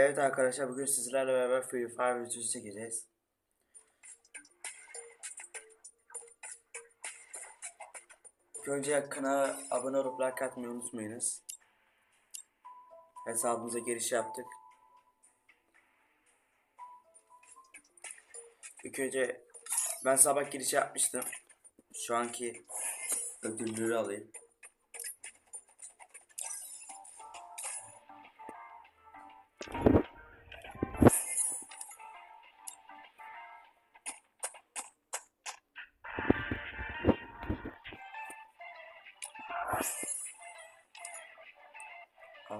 Evet arkadaşlar bugün sizlerle beraber Free Fire videosu çekeceğiz. Önce kanala abone olup like atmayı unutmayınız. Hesabımıza giriş yaptık. İlk önce ben sabah giriş yapmıştım. Şu anki ödülleri alayım.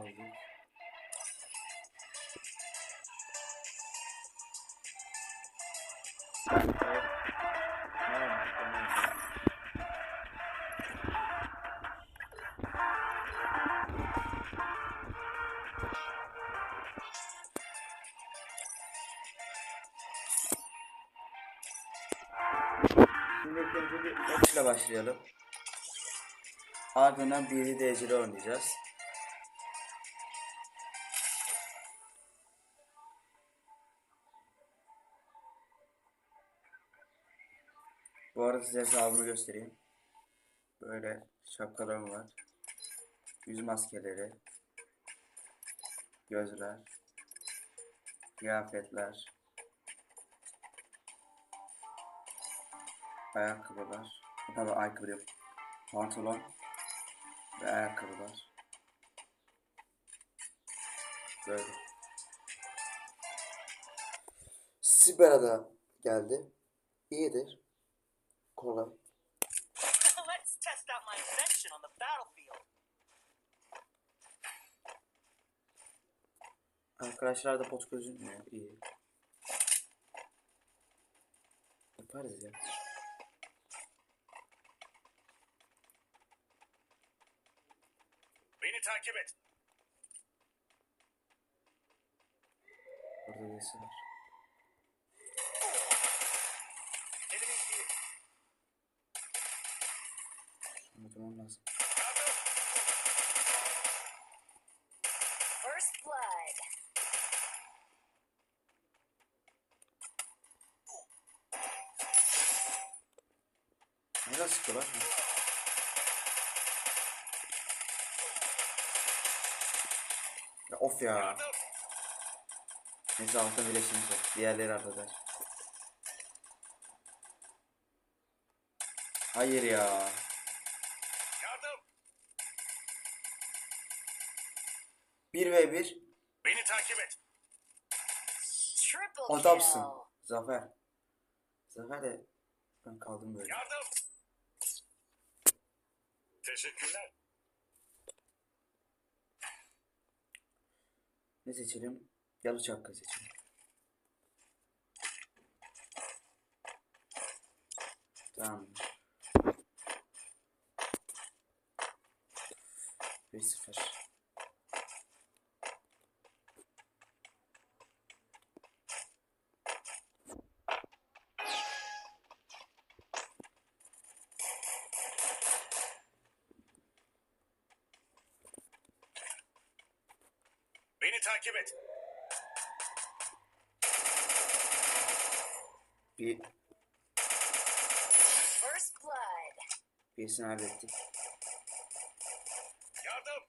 Tamam. Şimdi önce bir başlayalım. Ardından bir dereceli oynayacağız. Bu arada size hesabımı göstereyim. Böyle şapkalarım var. Yüz maskeleri. Gözler. Kıyafetler. Ayakkabılar. Pardon ayakkabı değil. Pantolon. Ve ayakkabılar. Böyle. Sibel'a da geldi. İyidir. Kolay. Let's test out my invention on the battlefield. Arkadaşlar da pot gözükmüyor. İyi. Yaparız ya. Beni takip et. Burada birisi var. Enemy here. Unutmam lazım. First blood. Nereden sıkıyorlar? Ya of ya. Neyse altta birleşimiz var. Diğerleri arkada. Hayır ya. 1 ve 1. Beni takip et. Triple Adamsın. kill. Zafer. Zafer de ben kaldım böyle. Yardım. Teşekkürler. Ne seçelim? Yalı çapka seçelim. Tamam. 1-0. Beni takip et. Bir, First blood. birisini hallettik. Yardım.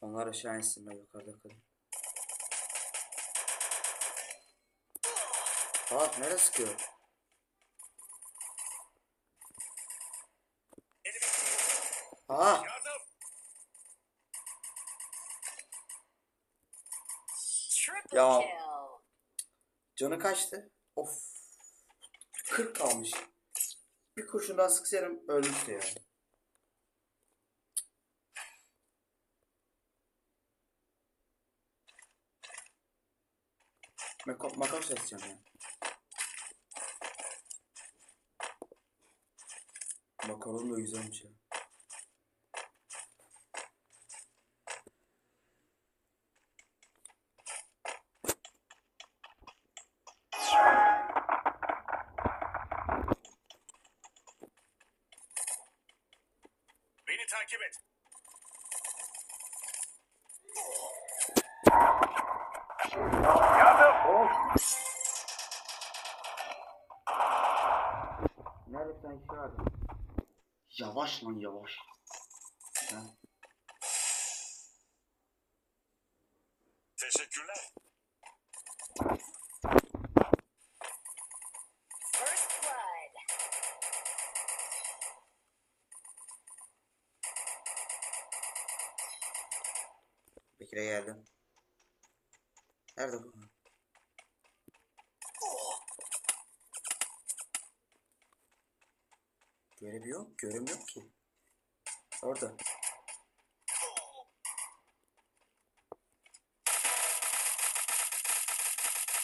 Onlar aşağı insin ben yukarıda kalayım. Aa nereye sıkıyor? Here. Aa Yardım. Ya. canı kaçtı? Of. 40 kalmış. Bir kurşundan sıksaydım ölmüştü ya. Mako makam seçeceğim ya. Makaron da güzelmiş ya. Yavaş lan yavaş. Ha. Teşekkürler. First blood. Bekir'e geldim. Nerede bu? Göremiyor, göremiyor ki. Orada.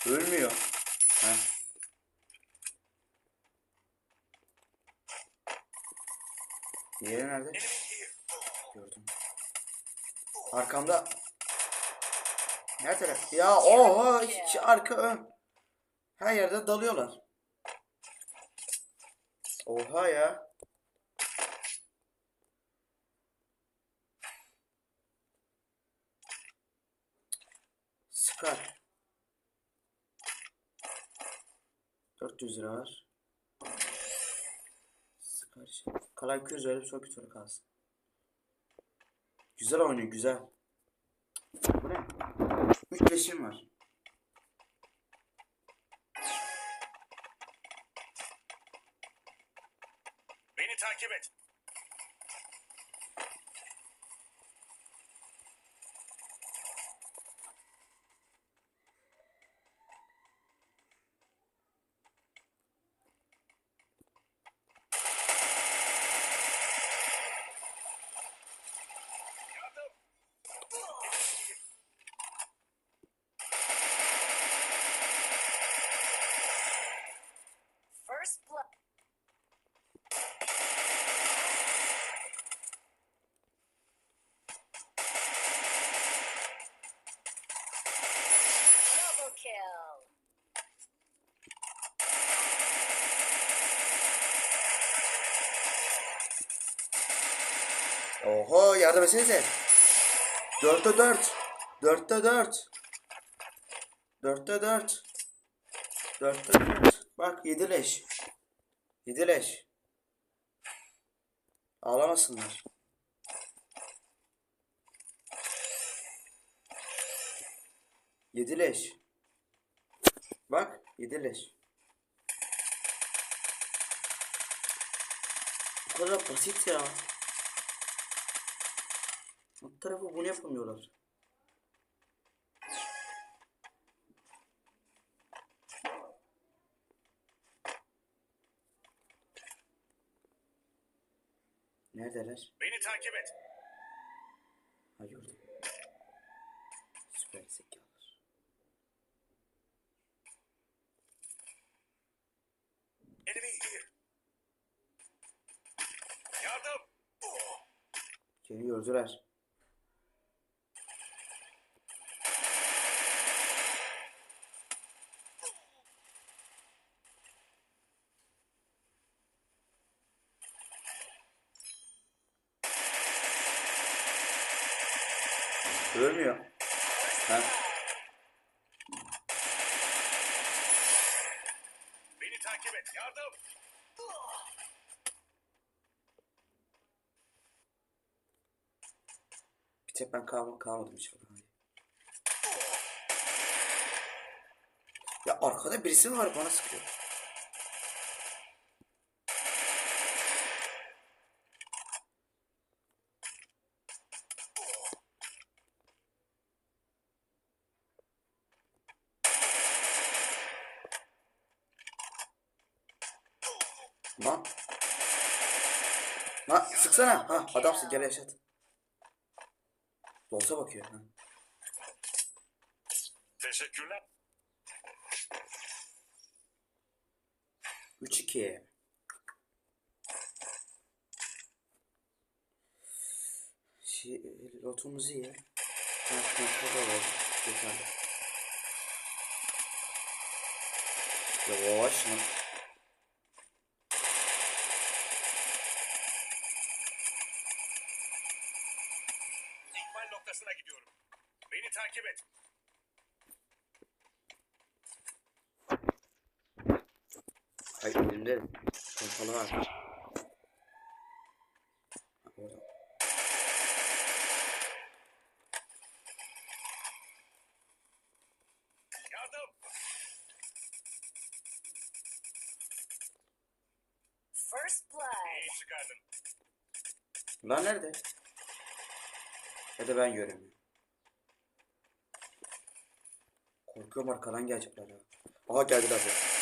Ölmüyor. Ha. Diğeri nerede? Gördüm. Arkamda. Her taraf. Ya oha hiç arka ön. Her yerde dalıyorlar. Oha ya. Scar. 400 lira var. Scar işte. Kalay 200 verip çok kötü kalsın. Güzel oynuyor güzel. Bu ne? 3 leşim var. Takip et. Oho yardım etsenize. 4'te 4. 4'te 4. 4'te 4. 4'te 4. Bak 7 leş. 7 leş. Ağlamasınlar. Yedi leş. Bak yedi leş. Bu kadar basit ya. Bu tarafı bunu yapamıyorlar. Neredeler? Beni takip et. Ha gördüm. Süper zekalar. Enemy here. Yardım. Seni gördüler. Ölmüyor. Ha. Beni takip et. Yardım. Bir tek ben kalma, kalmadım inşallah. Ya arkada birisi var bana sıkıyor. Lan. Lan sıksana. Ha adamsın gel yaşat. Bolsa bakıyor. Ha. Teşekkürler. 3-2. Şey, lotumuzu ye. Ha, kontrol alalım. Yeterli. Yavaş lan. Hayır elimde pompalı var. Bunlar nerede? Ya da ben göremiyorum. Korkuyorum arkadan gelecekler ya. Aha geldiler ya.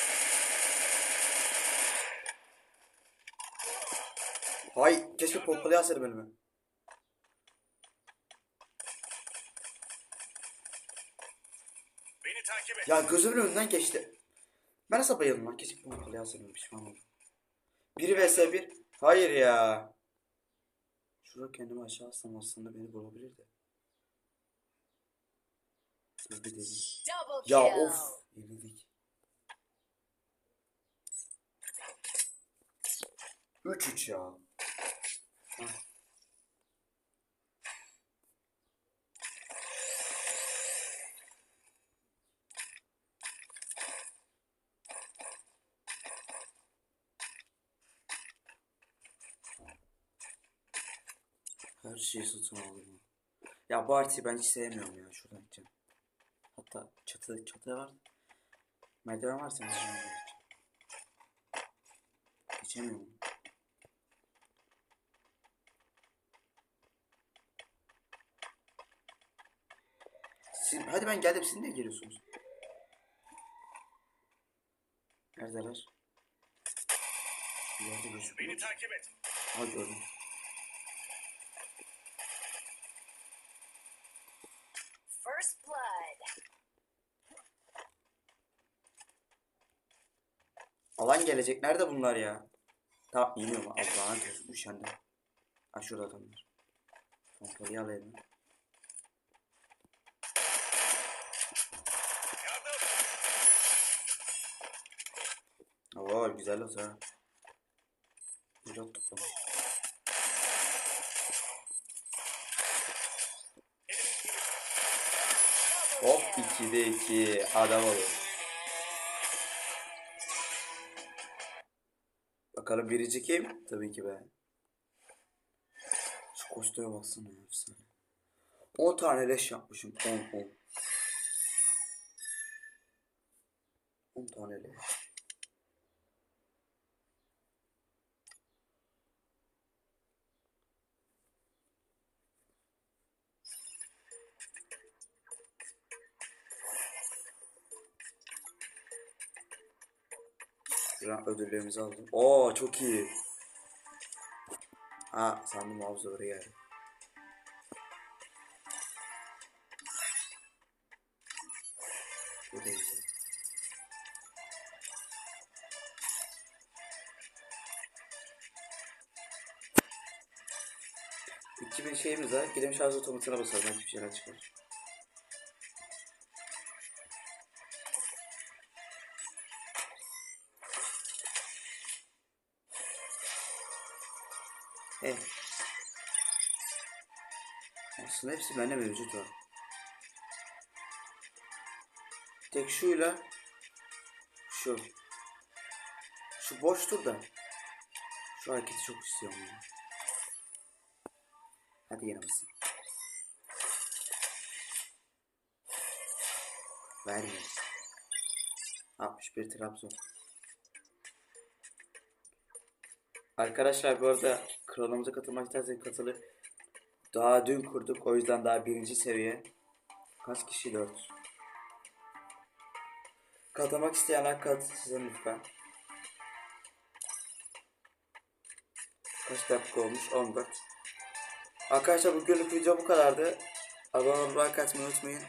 Hay keşke pompalı. Beni takip et. Ya gözümün önünden geçti. Ben nasıl bayıldım lan? Keşke pompalı yazsaydım pişman oldum. Biri vs 1. Hayır ya. Şurada kendimi aşağı atsam aslında beni bulabilirdi. Deneyim. Double Ya of. Yenildik. 3-3 ya. Her şeyi satın aldım. Ya bu artıyı ben hiç sevmiyorum ya. Şuradan gideceğim. Hatta çatı çatı var. Merdiven varsa merdiven geçeceğim. Geçemiyorum. Siz, hadi ben geldim. Siz niye geliyorsunuz? Neredeler? Bir yerde Beni gözüküyor. takip et. Ha gördüm. First blood. Alan gelecek. Nerede bunlar ya? Tamam iniyorum. Allah'ın gözü üşendim. Ha şurada adamlar. Pompalıyı alayım. Oo güzel oldu ha. Pilot toplamış. Hop 2'de 2 adam olur. Bakalım birinci kim? Tabii ki ben. Şu kostüme baksana efsane. 10 tane leş yapmışım. 10 10. 10 tane leş. Ödüllerimizi aldım. Oo çok iyi. Ha sandım havuzları geldi. Bu şeyimiz var. Gidelim şarj otomatına basalım. Belki bir şeyler çıkar. Aslında hepsi bende mevcut var. Tek şuyla şu. Şu boştur da. Şu hareketi çok istiyorum ya. Hadi basın. Vermiyor. 61 Trabzon. Arkadaşlar bu arada kanalımıza katılmak isterseniz katılın. Daha dün kurduk o yüzden daha birinci seviye. Kaç kişi? 4. Katılmak isteyenler katılsın lütfen. Kaç dakika olmuş? 14. Arkadaşlar bugünlük video bu kadardı. Abone olmayı like atmayı unutmayın.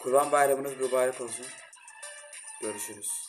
Kurban bayramınız mübarek olsun. Görüşürüz.